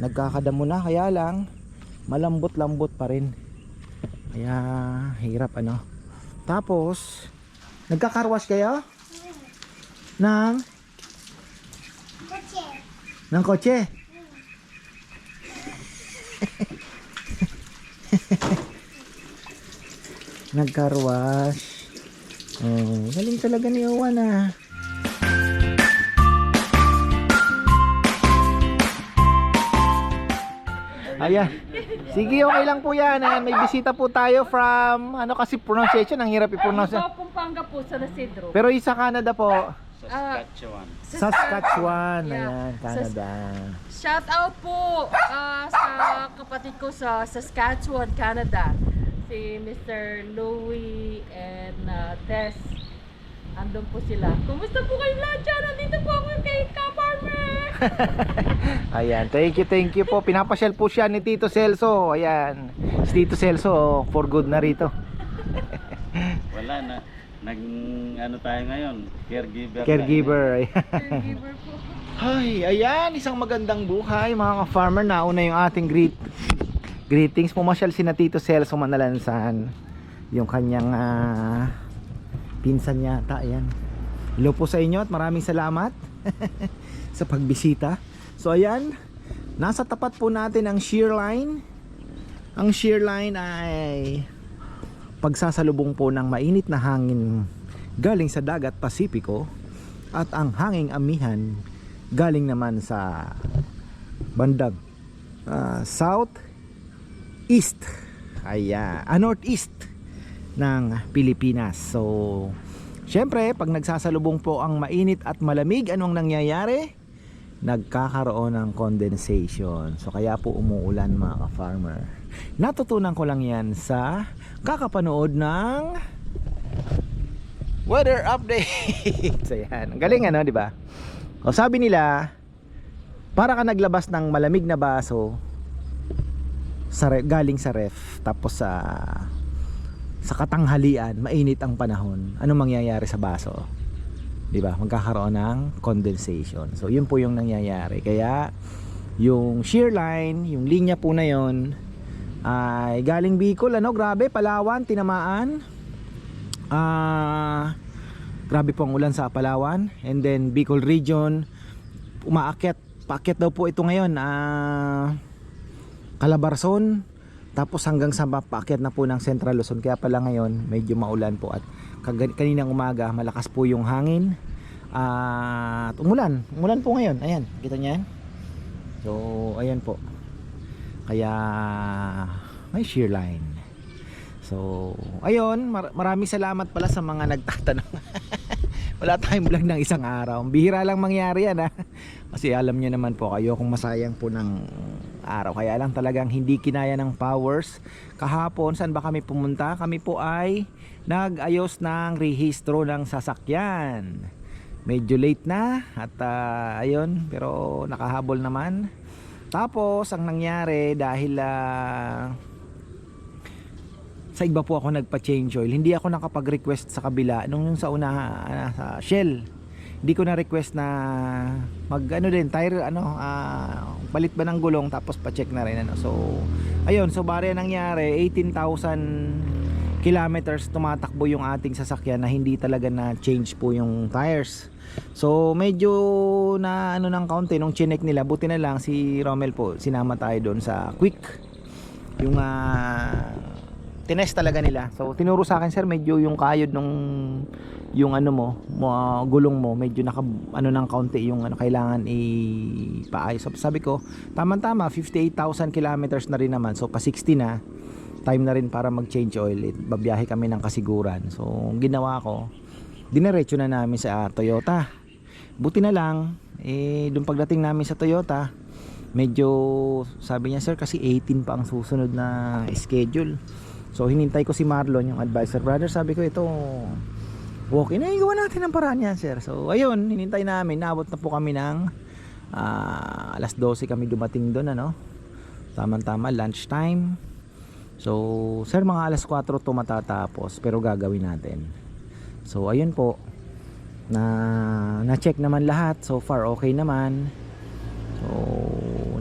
nagkakadamo na kaya lang malambot-lambot pa rin. Kaya hirap ano. Tapos nagkakarwas kayo? Ng? Kotse. ng kotse? Nagkarwash oh, galing talaga ni Owan ah Ayan. Sige, okay lang po yan. Ayan, may bisita po tayo from, ano kasi pronunciation, ang hirap i-pronounce. Sa Pampanga po, sa Nasidro. Pero yung sa Canada po, Saskatchewan. Saskatchewan. Yeah. Ayan, Canada. Shout out po ah, sa kapatid ko sa Saskatchewan, Canada. Si Mr. Louie and ah, Tess. Andun po sila. Kumusta po kayo lahat dyan? Nandito po ako kay Ka-Farmer! Ayan, thank you, thank you po. Pinapasyal po siya ni Tito Celso. Ayan, si Tito Celso, for good na rito. Wala na. Nag, ano tayo ngayon? Caregiver. Caregiver. Ayan. Caregiver po. Ay, ayan, isang magandang buhay mga ka-farmer. Nauna yung ating greet greetings. Pumasyal si na Tito Celso Manalansan. Yung kanyang ah, pinsan yata. Ayan. Hello po sa inyo at maraming salamat sa pagbisita. So ayan, nasa tapat po natin ang shear line. Ang shear line ay pagsasalubong po ng mainit na hangin galing sa dagat Pasipiko at ang hanging amihan galing naman sa bandang ah, south east ayan, ah, northeast ng Pilipinas. So syempre pag nagsasalubong po ang mainit at malamig anong nangyayari? Nagkakaroon ng condensation. So kaya po umuulan mga ka-farmer. Natutunan ko lang yan sa kakapanood ng weather update. So yan. Ang galing ano di ba? O sabi nila para ka naglabas ng malamig na baso sa re- galing sa ref tapos sa sa katanghalian mainit ang panahon ano mangyayari sa baso? Di ba? Magkakaroon ng condensation. So yun po yung nangyayari. Kaya yung shear line yung linya po na yon ay galing Bicol. Ano? Grabe Palawan tinamaan. Ah grabe po ang ulan sa Palawan. And then Bicol region umaakyat paakyat daw po ito ngayon. Ah Calabarzon tapos hanggang sa paakyat na po ng Central Luzon. Kaya pala ngayon medyo maulan po. At kaninang umaga malakas po yung hangin. At umulan. Umulan po ngayon. Ayan. Kita niyan so ayan po. Kaya may shear line. So ayun. Mar- maraming salamat pala sa mga nagtatanong. Wala tayong vlog ng isang araw. Bihira lang mangyari yan ha? Kasi alam nyo naman po kayo kung masayang po ng araw. Kaya lang talagang hindi kinaya ng powers. Kahapon saan ba kami pumunta? Kami po ay nagayos ng rehistro ng sasakyan. Medyo late na at ah, ayun pero nakahabol naman. Tapos ang nangyari dahil ah, sa iba po ako nagpa-change oil. Hindi ako nakapag-request sa kabila nung yung sa una ah, sa Shell. Hindi ko na request na mag ano din tire ano ah, palit ba ng gulong tapos pa-check na rin ano. So ayun, so bari ang nangyari 18,000 kilometers tumatakbo yung ating sasakyan na hindi talaga na change po yung tires. So medyo na ano ng kaunti nung chinek nila buti na lang si Romel po sinama tayo doon sa quick yung ah tinest talaga nila. So tinuro sa akin sir medyo yung kayod nung yung ano mo, mo ah, gulong mo medyo naka ano ng kaunti yung ano kailangan ipaayos. So, sabi ko, tama-tama 58,000 kilometers na rin naman. So pa 60 na. Time na rin para mag-change oil. It, babiyahe kami ng kasiguran. So ginawa ko, dinerecho na namin sa Toyota. Buti na lang eh doon pagdating namin sa Toyota, medyo sabi niya sir kasi 18 pa ang susunod na schedule. So hinintay ko si Marlon yung advisor brother sabi ko ito walk in ay gawa natin ang paraan yan sir. So ayun hinintay namin naabot na po kami ng ah, alas 12 kami dumating doon ano. Tamang tama lunch time. So sir mga alas 4 to matatapos pero gagawin natin. So ayun po na na-check naman lahat so far okay naman. So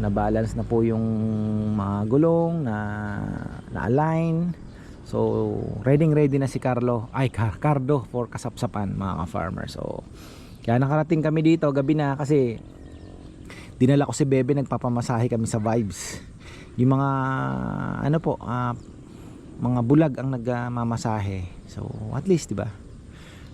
na-balance na po yung mga gulong na na-align. So, ready ready na si Carlo. Ay, Car- Cardo for kasapsapan mga ka-farmer. So, kaya nakarating kami dito gabi na kasi dinala ko si Bebe nagpapamasahe kami sa Vibes. Yung mga ano po, ah, mga bulag ang nagmamasahe. So, at least 'di ba?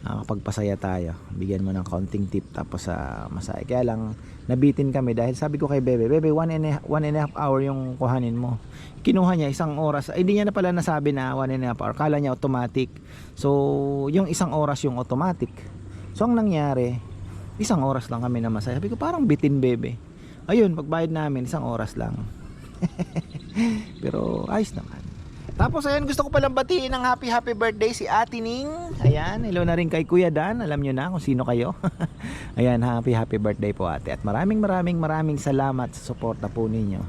Nakakapagpasaya tayo. Bigyan mo ng counting tip tapos sa masahe. Kaya lang nabitin kami dahil sabi ko kay Bebe, Bebe, one and a, one and a half hour yung kuhanin mo. Kinuha niya isang oras. Ay, hindi niya na pala nasabi na one and a half hour. Kala niya automatic. So, yung isang oras yung automatic. So, ang nangyari, isang oras lang kami na masaya. Sabi ko, parang bitin, Bebe. Ayun, pagbayad namin, isang oras lang. Pero, ayos naman. Tapos ayan gusto ko palang batiin ng happy happy birthday si Ate Ning. Ayan, hello na rin kay Kuya Dan. Alam nyo na kung sino kayo. ayan, happy happy birthday po ate. At maraming maraming maraming salamat sa suporta po ninyo.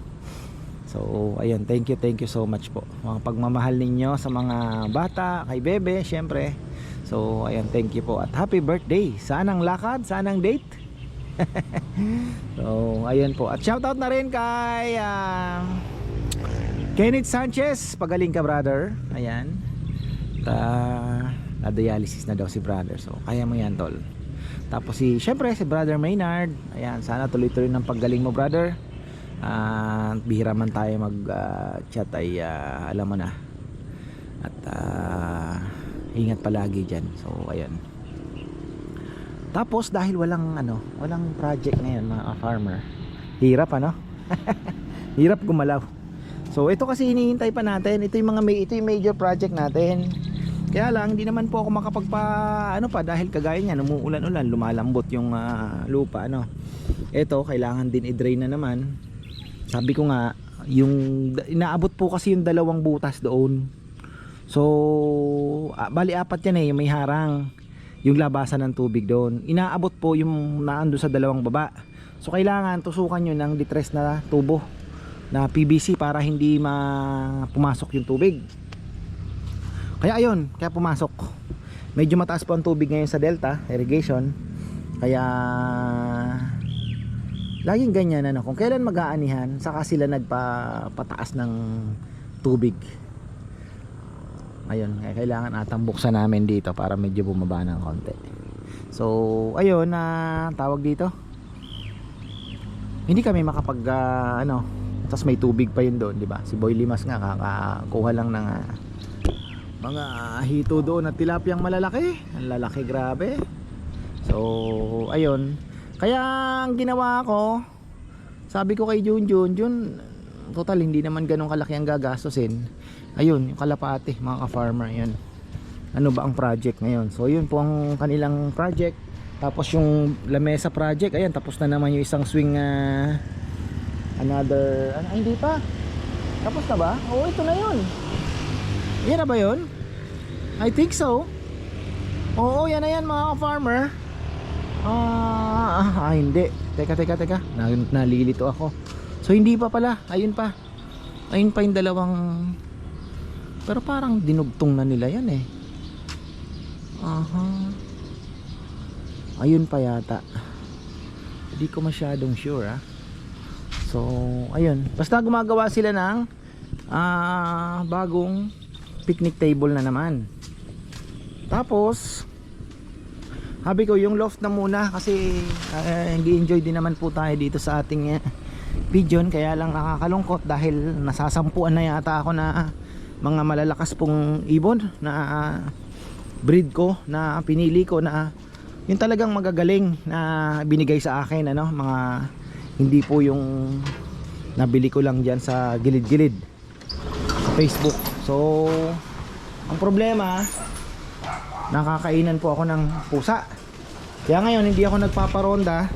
So, ayan, thank you, thank you so much po. Mga pagmamahal ninyo sa mga bata, kay Bebe, syempre. So, ayan, thank you po. At happy birthday. Saan ang lakad? Saan ang date? so, ayan po. At shoutout na rin kay ah, Kenneth Sanchez, pagaling ka brother. Ayan. Ta na dialysis na daw si brother. So, kaya mo yan, tol. Tapos si, syempre, si brother Maynard. Ayan, sana tuloy-tuloy ng paggaling mo, brother. Ah, bihira man tayo mag-chat ay ah, alam mo na. At ah, ingat palagi diyan. So, ayan. Tapos dahil walang ano, walang project ngayon mga farmer. Hirap ano? Hirap gumalaw. So ito kasi hinihintay pa natin. Ito yung mga may ito yung major project natin. Kaya lang hindi naman po ako makapagpa ano pa dahil kagaya niyan umuulan-ulan, lumalambot yung ah, lupa ano. Ito kailangan din i-drain na naman. Sabi ko nga yung inaabot po kasi yung dalawang butas doon. So ah, bali apat yan eh, yung may harang yung labasan ng tubig doon. Inaabot po yung naando sa dalawang baba. So kailangan tusukan nyo ng detress na tubo na PVC para hindi ma pumasok yung tubig. Kaya ayun, kaya pumasok. Medyo mataas po ang tubig ngayon sa delta, irrigation. Kaya laging ganyan ano, kung kailan mag-aanihan, saka sila nagpapataas ng tubig. Ayun, kaya kailangan atang buksan namin dito para medyo bumaba ng konti. So, ayun na tawag dito. Hindi kami makapag ah, ano, tapos may tubig pa yun doon, di ba? Si Boy Limas nga kakakuha lang ng ah, mga hito doon at tilapiyang malalaki. Ang lalaki, grabe. So, ayun. Kaya ang ginawa ko, sabi ko kay Jun Jun, Jun, total hindi naman ganun kalaki ang gagastusin. Ayun, yung kalapate, mga ka-farmer, yun. Ano ba ang project ngayon? So, yun po ang kanilang project. Tapos yung lamesa project, ayan, tapos na naman yung isang swing ah, another, ano, ay, hindi pa. Tapos na ba? Oo, ito na yun. Yan na ba yun? I think so. Oo, yan na yan mga ka-farmer. Ah, ah, hindi. Teka, teka, teka. Na, nalilito ako. So, hindi pa pala. Ayun pa. Ayun pa yung dalawang... Pero parang dinugtong na nila yan eh. Aha. Ayun pa yata. Hindi ko masyadong sure ah. So, ayun. Basta gumagawa sila ng ah, bagong picnic table na naman. Tapos, sabi ko yung loft na muna kasi uh, hindi enjoy din naman po tayo dito sa ating uh, pigeon kaya lang nakakalungkot dahil nasasampuan na yata ako na mga malalakas pong ibon na uh, breed ko na pinili ko na yung talagang magagaling na binigay sa akin ano mga hindi po yung nabili ko lang diyan sa gilid-gilid. Sa Facebook. So ang problema nakakainan po ako ng pusa. Kaya ngayon hindi ako nagpaparonda.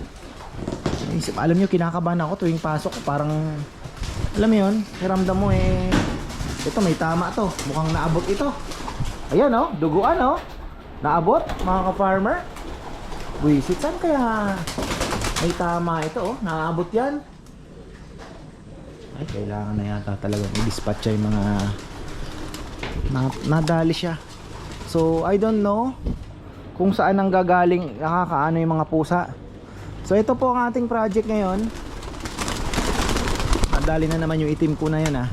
Isip alam nyo kinakabahan ako tuwing pasok. Parang alam mo yun ramdam mo eh ito may tama to. Mukhang naabot ito. Ayan oh duguan oh. Naabot mga ka-farmer. Wisit saan kaya may tama ito oh naabot yan ay kailangan na yata talagang i-dispatch yung mga na, nadali siya So I don't know kung saan ang gagaling nakakaano yung mga pusa. So ito po ang ating project ngayon. Nadali na naman yung itim ko na yan ah.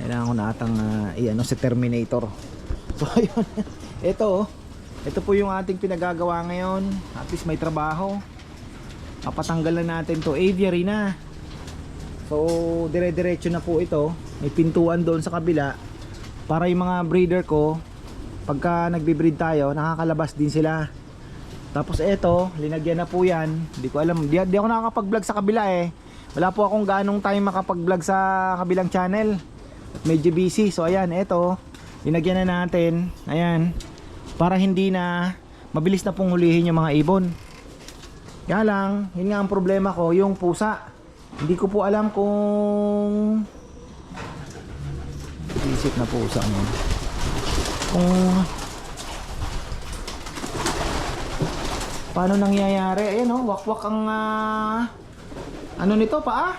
Kailangan ko na atang uh, i-ano si Terminator. So ayun. Ito oh. Ito po yung ating pinagagawa ngayon. At least may trabaho. Papatanggal na natin to. Aviary na. So dire-diretso na po ito. May pintuan doon sa kabila. Para yung mga breeder ko, pagka nagbe-breed tayo, nakakalabas din sila. Tapos eto, linagyan na po yan. Hindi ko alam, di, di ako nakakapag-vlog sa kabila eh. Wala po akong ganong time makapag-vlog sa kabilang channel. Medyo busy. So ayan, eto, linagyan na natin. Ayan. Para hindi na mabilis na pong hulihin yung mga ibon. Kaya lang, yun nga ang problema ko, yung pusa. Hindi ko po alam kung isip na pusa mo. Kung paano nangyayari? Ayan oh, wakwak ang ah, ano nito paa?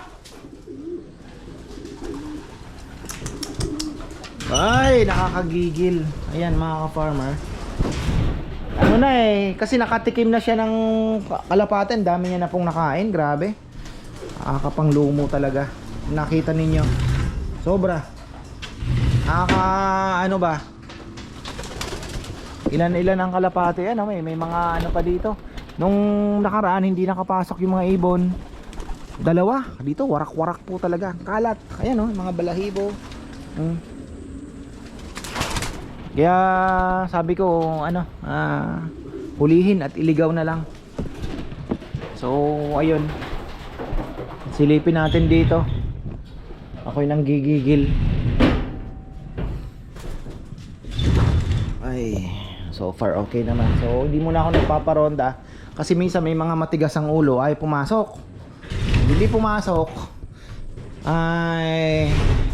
Ay, nakakagigil. Ayan mga ka-farmer. Ano na eh, kasi nakatikim na siya ng kalapatin. Dami niya na pong nakain, grabe. Nakakapang lumo talaga. Nakita ninyo. Sobra. Nakaka, ano ba? Ilan-ilan ang kalapate. Ano, may, may mga ano pa dito. Nung nakaraan, hindi nakapasok yung mga ibon. Dalawa. Dito, warak-warak po talaga. Kalat. Ayan oh, mga balahibo. Hmm. Kaya sabi ko ano, ah, hulihin at iligaw na lang. So, ayun. Silipin natin dito. Ako'y nang gigigil. Ay, so far okay naman. So, hindi muna ako nagpaparonda kasi minsan may mga matigas ang ulo ay pumasok. Hindi pumasok. Ay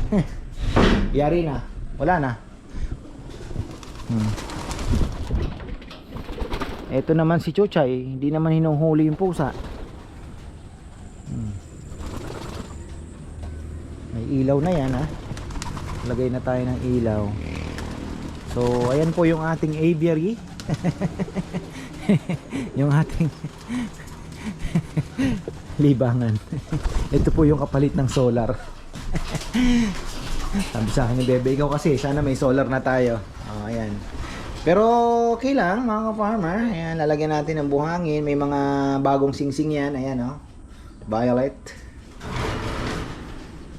yari na. Wala na. Hmm. Ito naman si Chuchay, hindi naman hinuhuli yung pusa. Hmm. May ilaw na yan ha. Lagay na tayo ng ilaw. So, ayan po yung ating aviary. yung ating libangan. Ito po yung kapalit ng solar. Sabi sa akin ni Bebe, ikaw kasi, sana may solar na tayo. Oh, ayan. Pero okay lang mga ka-farmer. Ayan, lalagyan natin ng buhangin. May mga bagong singsing yan. Ayan oh. Violet.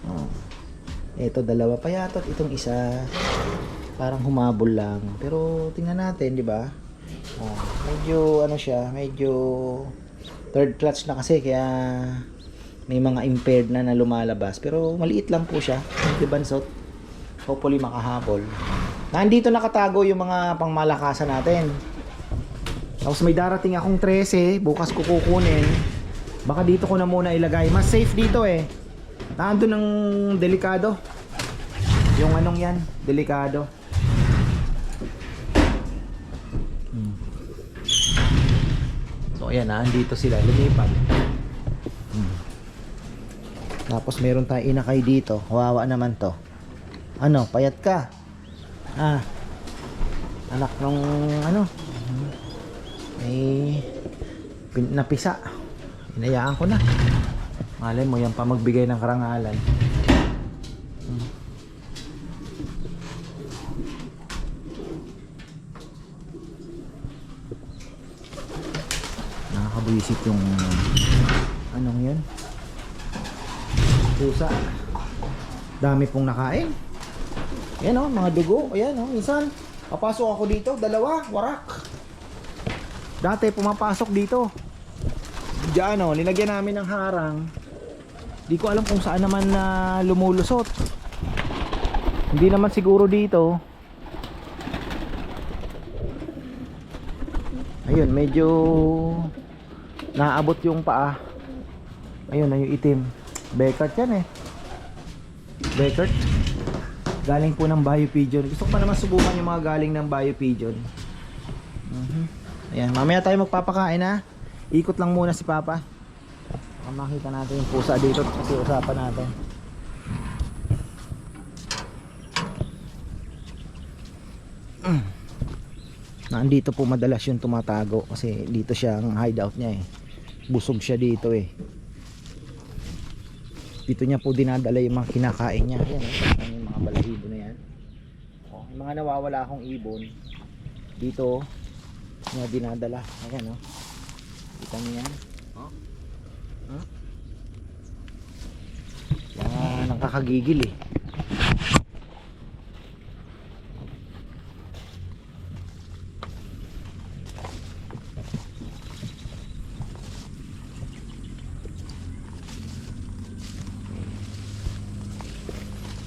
Oh. Ito dalawa pa yata. Itong isa parang humabol lang. Pero tingnan natin, di ba? Oh, medyo ano siya, medyo third clutch na kasi kaya may mga impaired na na lumalabas. Pero maliit lang po siya. Di bansot. Hopefully makahabol. Nandito nakatago yung mga pangmalakasan natin. Tapos may darating akong 13, bukas ko kukunin. Baka dito ko na muna ilagay. Mas safe dito eh. Nandun ng delikado. Yung anong yan, delikado. Hmm. So ayan, nandito sila, lumipad. Hmm. Tapos meron tayong inakay dito. Kawawa naman to. Ano, payat ka? Ah. Anak nung ano? May pin- napisa. Inayaan ko na. Malay mo yan pa magbigay ng karangalan. Hmm. Nakakabwisit yung anong yun? pusa. Dami pong nakain. Yan o, mga dugo. Ayan o, minsan. Papasok ako dito, dalawa, warak. Dati pumapasok dito. Diyan o, linagyan namin ng harang. Di ko alam kung saan naman na lumulusot. Hindi naman siguro dito. Ayun, medyo naabot yung paa. Ayun na yung itim. Beckert yan eh. Beckert. Galing po ng Bio Pigeon. Gusto ko pa naman subukan yung mga galing ng Bio Pigeon. Mhm. Ayan, mamaya tayo magpapakain ha. Ikot lang muna si Papa. Baka makita natin yung pusa dito kasi usapan natin. Mm. Nandito po madalas yung tumatago kasi dito siya ang hideout niya eh. busog siya dito eh dito niya po dinadala yung mga kinakain niya yan. Yan yung mga balahibo na yan. Oh, yung mga nawawala akong ibon dito niya dinadala. Ayan oh. Kita niyo yan? Oh. Huh? yan nakakagigil eh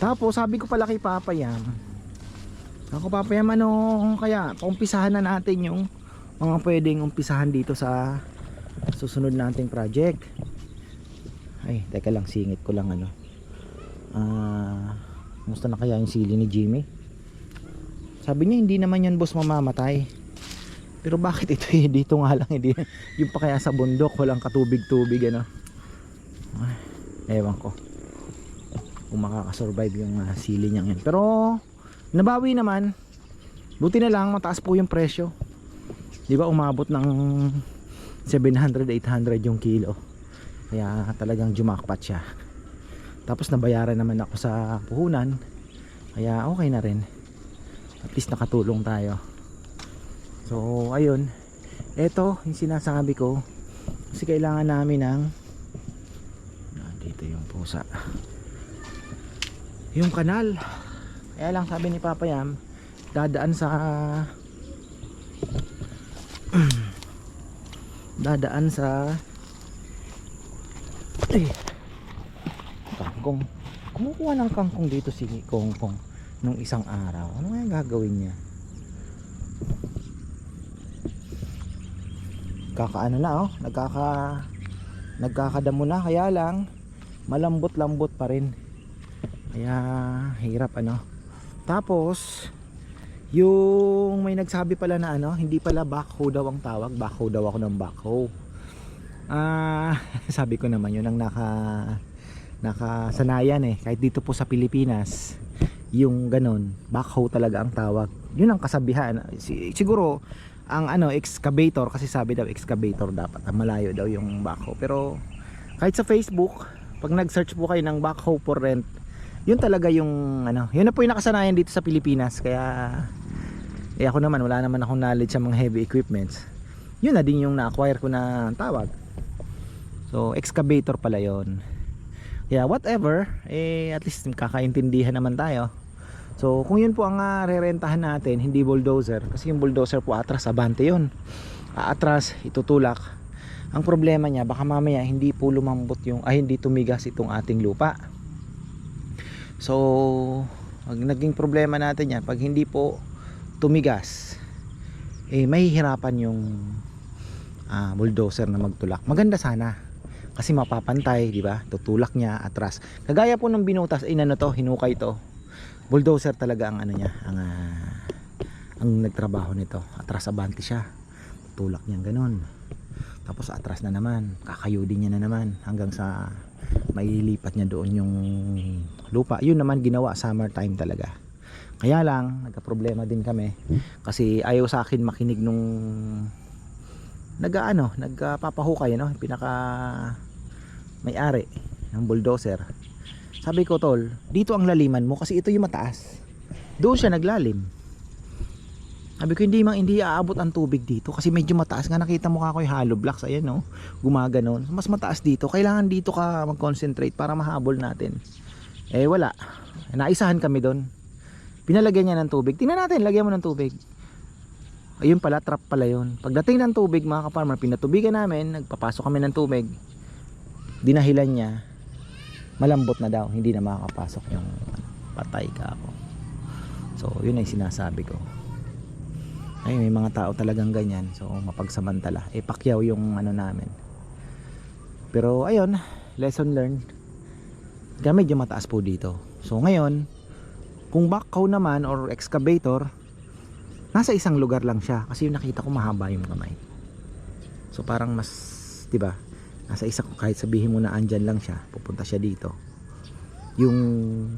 Tapos sabi ko pala kay Papa Yam, ako Papa Yam ano kaya paumpisahan na natin yung mga pwedeng umpisahan dito sa susunod nating project. Ay, teka lang singit ko lang ano. Ah, musta na kaya yung sili ni Jimmy? Sabi niya hindi naman yan boss mamamatay. Pero bakit ito eh, dito nga lang hindi yung pa kaya sa bundok walang katubig-tubig ano. Ay, ewan ko kung makakasurvive yung uh, sili niya ngayon. Pero nabawi naman. Buti na lang mataas po yung presyo. 'Di ba umabot ng 700 800 yung kilo. Kaya talagang jumakpat siya. Tapos nabayaran naman ako sa puhunan. Kaya okay na rin. At least nakatulong tayo. So ayun. Ito yung sinasabi ko. Kasi kailangan namin ng dito yung pusa yung kanal. Kaya lang sabi ni Papa Yam dadaan sa dadaan sa eh, kangkong. Kumukuha ng kangkong dito si Kongkong nung isang araw. Ano kaya gagawin niya? Kakaano na oh. Nagkaka nagkakadamo na. Kaya lang malambot lambot pa rin kaya hirap ano? Tapos yung may nagsabi pala na ano hindi pala backhoe daw ang tawag backhoe daw ako ng backhoe ah sabi ko naman yun ang naka nakasanayan eh. Kahit dito po sa Pilipinas yung ganon backhoe talaga ang tawag. Yun ang kasabihan. Si- siguro ang ano excavator kasi sabi daw excavator dapat ah, malayo daw yung backhoe pero kahit sa Facebook pag nag-search po kayo ng backhoe for rent yun talaga yung ano yun na po yung nakasanayan dito sa Pilipinas. Kaya eh ako naman wala naman akong knowledge sa mga heavy equipments. Yun na din yung na-acquire ko na tawag. So excavator pala yon kaya whatever eh at least kakaintindihan naman tayo. So kung yun po ang uh, rerentahan natin hindi bulldozer kasi yung bulldozer po atras abante yun. Aatras itutulak. Ang problema niya baka mamaya hindi po lumambot yung ay hindi tumigas itong ating lupa So, ang naging problema natin yan, pag hindi po tumigas, eh mahihirapan yung ah, bulldozer na magtulak. Maganda sana. Kasi mapapantay, di ba? Tutulak niya atras. Kagaya po ng binutas, eh ano to, hinukay to. Bulldozer talaga ang ano niya, ang ah, ang nagtrabaho nito. Atras abante siya. Tutulak niya ganun. Tapos atras na naman, kakayudin niya na naman hanggang sa maililipat niya doon yung lupa. Yun naman ginawa summertime talaga. Kaya lang, nagka-problema din kami kasi ayaw sa akin makinig nung nagaano, nagpapahukay no, pinaka may-ari ng bulldozer. Sabi ko, tol, dito ang laliman mo kasi ito yung mataas. Doon siya naglalim. Sabi ko hindi mang hindi aabot ang tubig dito kasi medyo mataas nga. Nakita mo ka ko yung hollow blocks ayan no gumaganon. Mas mataas dito. Kailangan dito ka mag-concentrate para mahabol natin. Eh wala. Naisahan kami doon pinalagyan niya ng tubig. Tingnan natin lagyan mo ng tubig. Ayun pala trap pala yun. Pagdating ng tubig mga kaparmer pinatubigan namin nagpapasok kami ng tubig. Dinahilan niya. Malambot na daw. Hindi na makakapasok yung patay ka ako. So yun ay sinasabi ko ay may mga tao talagang ganyan. So mapagsamantala. Eh pakyaw yung ano namin. Pero ayun lesson learned. Kaya medyo mataas po dito. So ngayon kung backhoe naman or excavator nasa isang lugar lang siya. Kasi yung nakita ko mahaba yung kamay. So parang mas 'di ba? Nasa isa kahit sabihin mo na andyan lang siya pupunta siya dito. Yung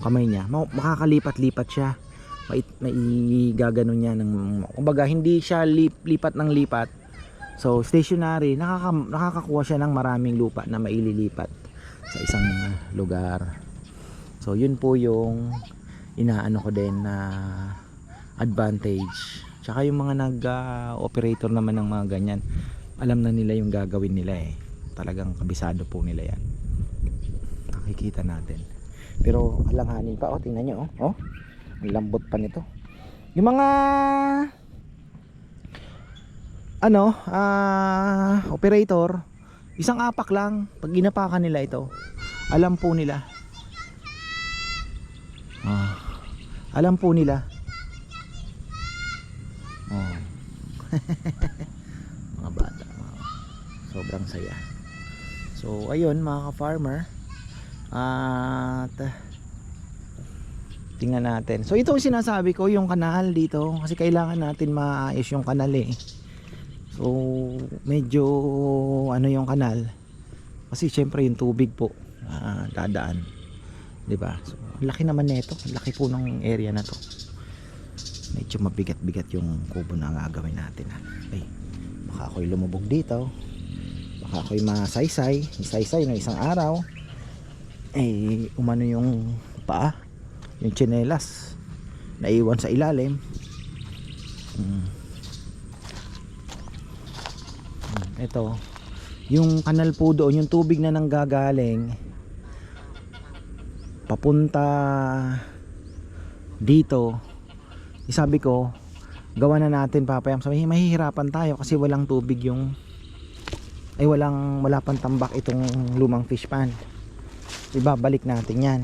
kamay niya ma- makakalipat-lipat siya mai, mai gaganon niya ng kumbaga hindi siya lip, lipat ng lipat So stationary, nakaka, nakakakuha siya ng maraming lupa na maililipat sa isang lugar. So yun po yung inaano ko din na advantage. Tsaka yung mga nag-operator naman ng mga ganyan, alam na nila yung gagawin nila eh. Talagang kabisado po nila yan. Nakikita natin. Pero alanganin pa, oh, tingnan nyo, oh. oh. Lambot pa nito. Yung mga ano, ah, operator, isang apak lang, pag ginapakan nila ito, alam po nila. Ah, alam po nila. Oh. mga bata, mga, sobrang saya. So, ayun mga ka-farmer. At tingnan natin. So, ito yung sinasabi ko, yung kanal dito. Kasi kailangan natin maayos yung kanal eh. So, medyo ano yung kanal. Kasi syempre yung tubig po ah, dadaan. 'Di ba? So, laki naman nito. Laki po ng area na to. Medyo mabigat-bigat yung kubo na gagawin natin. Ha? Ay, baka ako'y lumubog dito. Baka ako'y masaysay. Isaysay ng isang araw. Eh, umano yung paa. Yung tsinelas. Naiwan sa ilalim. Hmm. ito yung kanal po doon yung tubig na nanggagaling papunta dito isabi ko gawa na natin papayam sabi mahihirapan tayo kasi walang tubig yung ay walang wala pang tambak itong lumang fish pan ibabalik natin yan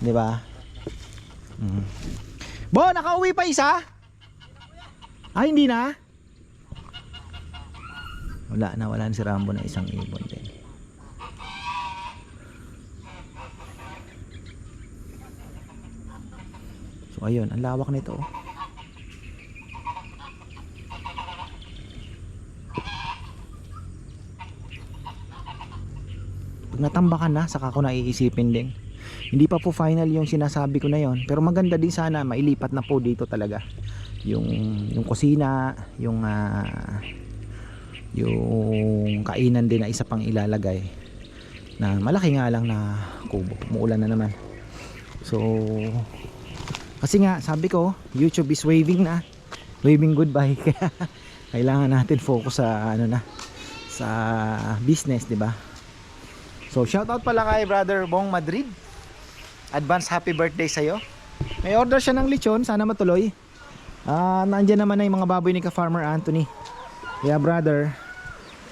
di ba mm. Bo nakauwi pa isa ay hindi na wala na wala na si Rambo na isang ibon din so ayun ang lawak nito oh. pag natambakan na saka ko naiisipin din hindi pa po final yung sinasabi ko na yon pero maganda din sana mailipat na po dito talaga. Yung yung kusina yung ah, yung kainan din na isa pang ilalagay. Na malaki nga lang na kubo. Umuulan na naman. So kasi nga sabi ko youtube is waving na. Waving goodbye. Kailangan natin focus sa ano na sa business di ba? So shout out pala kay brother Bong Madrid advance happy birthday sa'yo may order siya ng lechon sana matuloy ah nandiyan naman na yung mga baboy ni ka farmer Anthony kaya brother,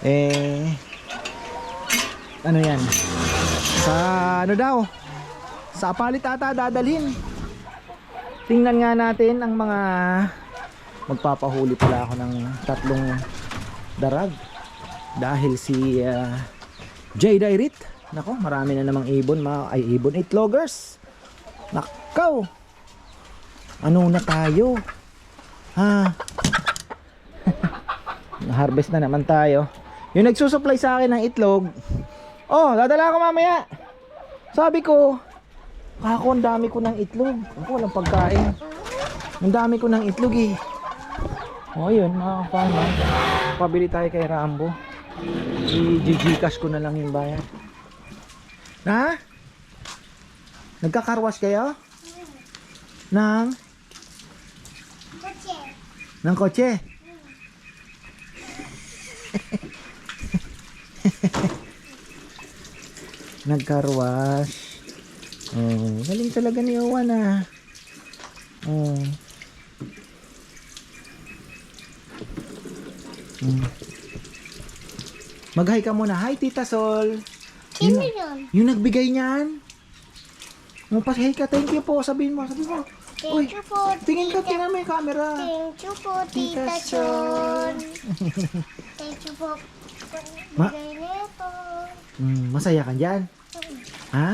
eh, ano yan? Sa ano daw? Sa palit ata dadalhin. Tingnan nga natin ang mga magpapahuli pala ako ng tatlong darag. Dahil si uh, Jay Dairit, nako marami na namang ibon, mga, ay ibon itlogers. Nakaw. Ano na tayo? Ha? harvest na naman tayo. Yung nagsusupply sa akin ng itlog. Oh dadala ko mamaya. Sabi ko kako ang dami ko ng itlog. Ako walang pagkain. Ang dami ko ng itlog eh. Oh yun mga kapama pabili tayo kay Rambo. I-gcash ko na lang yung bayan na nagkakarwas kayo? Ng ng kotse? Nagkarwash oh galing talaga ni Owan ah. Oh. Mm. Mag-hi ka muna. Hi, Tita Sol. Yung, yung nagbigay niyan. Mo pa hi ka. Thank you po. Sabihin mo. Sabihin mo. Uy, Thank you po, tingin ka, Tita. tingnan mo yung camera. Thank you po, Tita Tita Chon. Thank you po. Ma- Bigay nito. Mm, masaya ka dyan? Ha?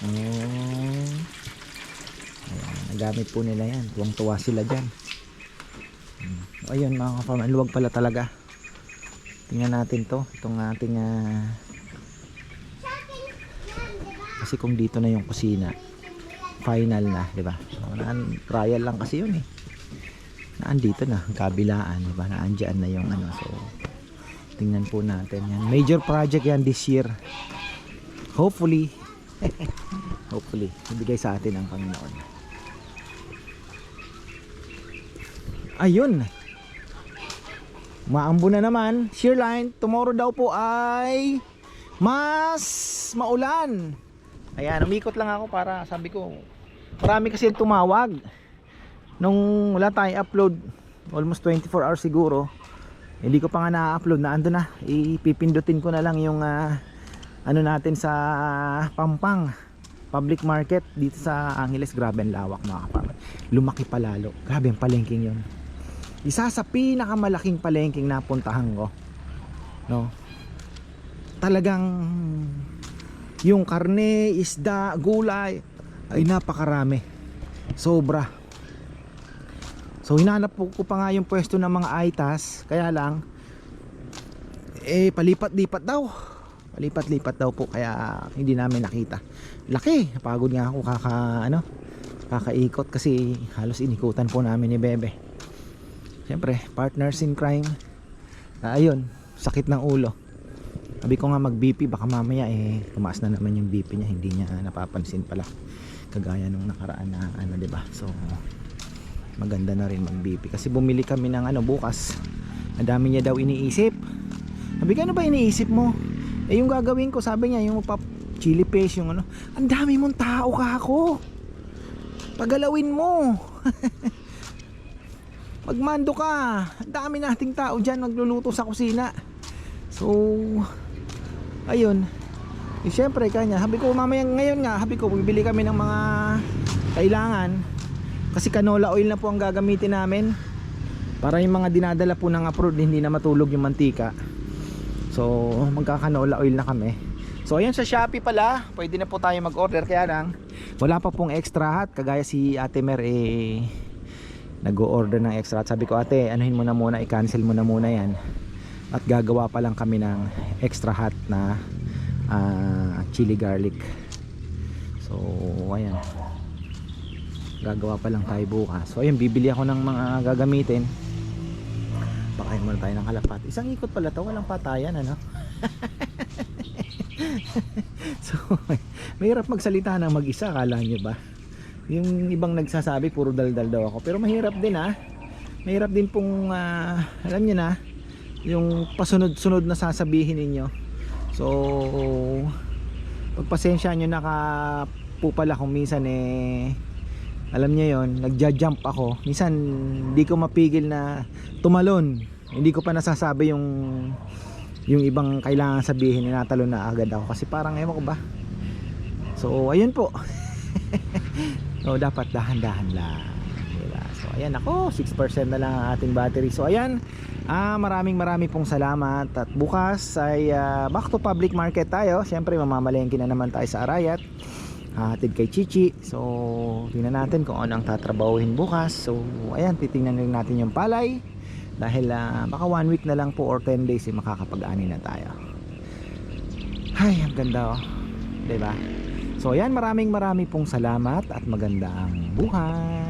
Oh. Ayan, nagamit po nila yan. Tuwang-tuwa sila dyan. Mm. Ayun mga ka-farm, ang luwag pala talaga. Tingnan natin to. Itong ating ah, kasi kung dito na yung kusina, final na, di ba? So, nan- trial lang kasi yun eh. na andito na, kabilaan, diba? Na andyan na yung ano. So, tingnan po natin yan. Major project yan this year. Hopefully, hopefully, ibigay sa atin ang Panginoon. Ayun. Maambo na naman. Shearline, tomorrow daw po ay mas maulan. Ayan, umikot lang ako para sabi ko, marami kasi tumawag. Nung wala tayong upload, almost 24 hours siguro, hindi ko pa nga na-upload na ando na. Ipipindutin ko na lang yung ah, ano natin sa Pampang public market dito sa Angeles. Grabe ang lawak mga kapatid. Lumaki pa lalo. Grabe ang palengking yun. Isa sa pinakamalaking palengking napuntahan ko. No? Talagang yung karne, isda, gulay ay napakarami. Sobra. So hinanap po ko pa nga yung pwesto ng mga aitas, kaya lang eh palipat-lipat daw. Palipat-lipat daw po kaya hindi namin nakita. Laki, napagod nga ako kaka ano, kakaikot kasi halos inikutan po namin ni Bebe. Siyempre, partners in crime. Ah, ayun, sakit ng ulo. Sabi ko nga mag BP baka mamaya eh tumaas na naman yung BP niya, hindi niya napapansin pala. Kagaya nung nakaraan na ano, 'di ba? So maganda na rin mag BP kasi bumili kami ng ano bukas. Ang dami niya daw iniisip. Sabi ko, ano ba iniisip mo? Eh yung gagawin ko, sabi niya, yung pap chili paste, yung ano. Ang dami mong tao ka ako. Pagalawin mo. Magmando ka. Ang dami nating tao dyan magluluto sa kusina. So, ayun. Eh, syempre, kanya. Sabi ko, mamaya ngayon nga, sabi ko, bibili kami ng mga kailangan. Kasi canola oil na po ang gagamitin namin. Para yung mga dinadala po ng abroad, hindi na matulog yung mantika. So, magkakanola oil na kami. So, ayan sa Shopee pala, pwede na po tayo mag-order. Kaya lang, wala pa pong extra hot. Kagaya si Ate Mer, eh, nag-order ng extra hot. Sabi ko, ate, anuhin mo na muna, i-cancel mo na muna yan. At gagawa pa lang kami ng extra hot na ah, chili garlic. So, ayan. Gagawa pa lang tayo bukas. So, ayan, bibili ako ng mga gagamitin. Pakain muna tayo ng kalapat. Isang ikot pala to, walang patayan, ano? so, mahirap magsalita ng mag-isa, kala nyo ba? Yung ibang nagsasabi, puro daldal daw ako. Pero mahirap din, ha? Mahirap din pong, ah, alam nyo na, yung pasunod-sunod na sasabihin ninyo. So, pagpasensya nyo naka po pala kung minsan eh alam niyo yon nagja-jump ako. Minsan hindi ko mapigil na tumalon. Hindi ko pa nasasabi yung yung ibang kailangan sabihin natalo na agad ako. Kasi parang ewan ko ba? So ayun po. So dapat dahan-dahan lang. Diba? so ayan ako 6% na lang ang ating battery. So ayan ah, maraming maraming pong salamat. At bukas ay ah, back to public market tayo. Syempre mamamalengke na naman tayo sa Arayat. Hatid kay Chichi. So tingnan natin kung ano ang tatrabahuhin bukas. So ayan titingnan rin natin yung palay. Dahil ah, baka one week na lang po or 10 days eh, makakapag-ani na tayo. Ay ang ganda oh. Ba so ayan maraming maraming pong salamat at magandang buhay